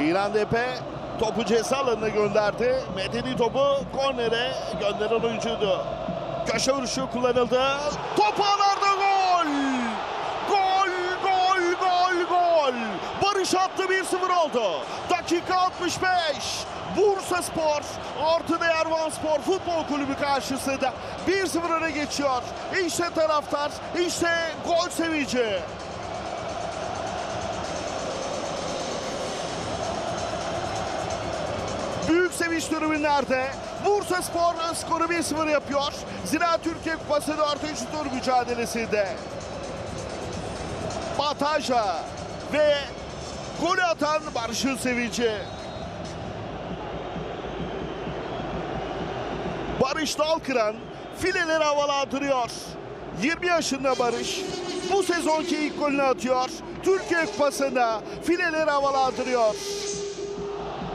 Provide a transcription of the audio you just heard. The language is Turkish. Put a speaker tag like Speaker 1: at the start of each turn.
Speaker 1: İran Depe topu ceza alanına gönderdi. Medeni topu kornere gönderen oyuncuydu. Köşe vuruşu kullanıldı. Top ağlarda gol! Gol, gol, gol, gol! Barış attı 1-0 oldu. Dakika 65. Bursa Spor, Orta Değer Van Spor Futbol Kulübü karşısında 1-0 öne geçiyor. İşte taraftar, işte gol sevinci. Sevinç tribünlerde. Bursa Spor skoru 1-0 yapıyor. Zira Türkiye Kupası 4. tur mücadelesinde. Bataja ve golü atan Barış'ın sevinci. Barış Dalkıran fileleri havalandırıyor. 20 yaşında Barış bu sezonki ilk golünü atıyor. Türkiye Kupası'nda fileleri havalandırıyor.